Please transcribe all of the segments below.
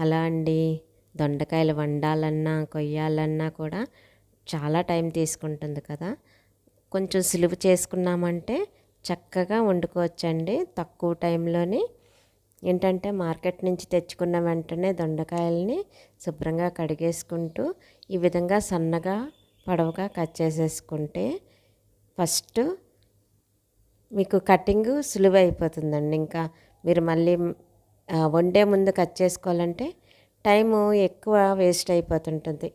అలా అండి. దొండకాయలు వండాలన్నా కొయ్యాలన్నా కూడా చాలా టైం తీసుకుంటుంది కదా. కొంచెం సులువు చేసుకున్నామంటే చక్కగా వండుకోవచ్చండి. తక్కువ టైంలోని ఏంటంటే మార్కెట్ నుంచి తెచ్చుకున్న వెంటనే దొండకాయల్ని శుభ్రంగా కడిగేసుకుంటూ ఈ విధంగా సన్నగా పొడవుగా కట్ చేసేసుకుంటే ఫస్ట్ మీకు కటింగ్ సులువు అయిపోతుందండి ఇంకా మీరు మళ్ళీ వండే ముందు కట్ చేసుకోవాలంటే టైము ఎక్కువ వేస్ట్ అయిపోతుంటుంది.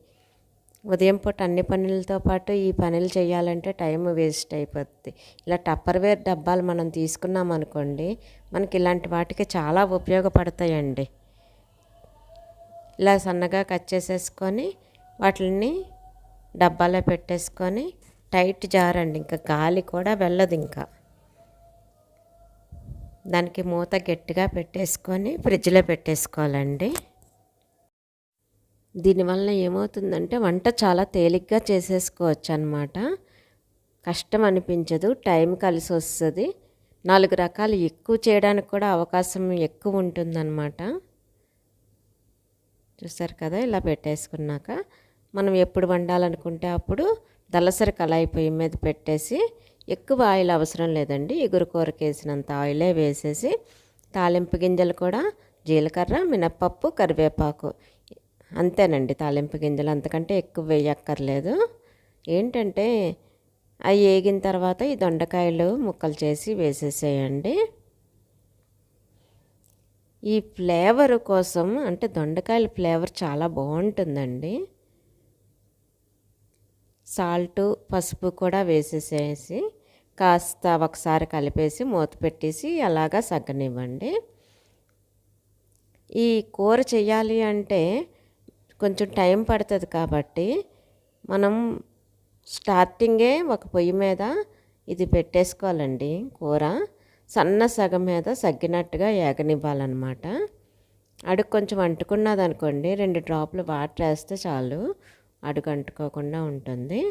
ఉదయం పూట అన్ని పనులతో పాటు ఈ పనులు చేయాలంటే టైం వేస్ట్ అయిపోతుంది ఇలా టప్పర్వేర్ డబ్బాలు మనం తీసుకున్నాం అనుకోండి మనకి ఇలాంటి వాటికి చాలా ఉపయోగపడతాయండి. ఇలా సన్నగా కట్ చేసేసుకొని వాటిని డబ్బాలో పెట్టేసుకొని టైట్ జారండి ఇంకా గాలి కూడా వెళ్ళదు ఇంకా. దానికి మూత గట్టిగా పెట్టేసుకొని ఫ్రిడ్జ్లో పెట్టేసుకోవాలండి. దీనివల్ల ఏమవుతుందంటే వంట చాలా తేలిగ్గా చేసేసుకోవచ్చు అనమాట కష్టం అనిపించదు టైం కలిసి వస్తుంది. నాలుగు రకాలు ఎక్కువ చేయడానికి కూడా అవకాశం ఎక్కువ ఉంటుందన్నమాట. చూసారు కదా ఇలా పెట్టేసుకున్నాక మనం ఎప్పుడు వండాలనుకుంటే అప్పుడు దళసరి కళాయి పొయ్యి మీద పెట్టేసి ఎక్కువ ఆయిల్ అవసరం లేదండి. ఎగురు కూరకేసినంత ఆయిలే వేసేసి తాలింపు గింజలు కూడా జీలకర్ర మినప్పప్పు కరివేపాకు. అంతేనండి తాలింపు గింజలు. అంతకంటే ఎక్కువ వేయక్కర్లేదు. ఏంటంటే అవి వేగిన తర్వాత ఈ దొండకాయలు ముక్కలు చేసి వేసేసేయండి. ఈ ఫ్లేవర్ కోసం అంటే దొండకాయల ఫ్లేవర్ చాలా బాగుంటుందండి. సాల్ట్ పసుపు కూడా వేసేసేసి కాస్త ఒకసారి కలిపేసి మూత పెట్టేసి అలాగా సగ్గనివ్వండి. ఈ కూర చేయాలి అంటే కొంచెం టైం పడుతుంది కాబట్టి మనం స్టార్టింగే ఒక పొయ్యి మీద ఇది పెట్టేసుకోవాలండి కూర. సన్న సగం మీద సగ్గినట్టుగా ఏగనివ్వాలన్నమాట. అడుగు కొంచెం అంటుకున్నది అనుకోండి రెండు డ్రాపులు వాటర్ వేస్తే చాలు అడుగు అంటుకోకుండా ఉంటుంది.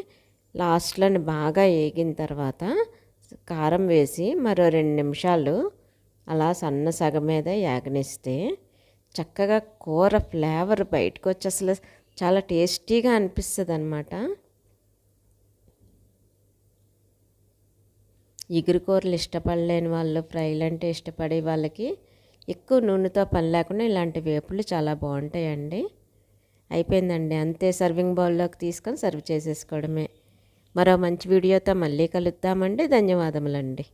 లాస్ట్లోని బాగా వేగిన తర్వాత కారం వేసి మరో రెండు నిమిషాలు అలా సన్న సగం మీద యాగనిస్తే చక్కగా కూర ఫ్లేవర్ బయటకు వచ్చి అసలు చాలా టేస్టీగా అనిపిస్తుంది అనమాట ఇగురు కూరలు ఇష్టపడలేని వాళ్ళు ఫ్రైలు అంటే ఇష్టపడే వాళ్ళకి ఎక్కువ నూనెతో పని లేకుండా ఇలాంటి వేపులు చాలా బాగుంటాయండి. అయిపోయిందండి. అంతే సర్వింగ్ బౌల్లోకి తీసుకొని సర్వ్ చేసేసుకోవడమే. మరో మంచి వీడియోతో మళ్ళీ కలుద్దామండి. ధన్యవాదములండి.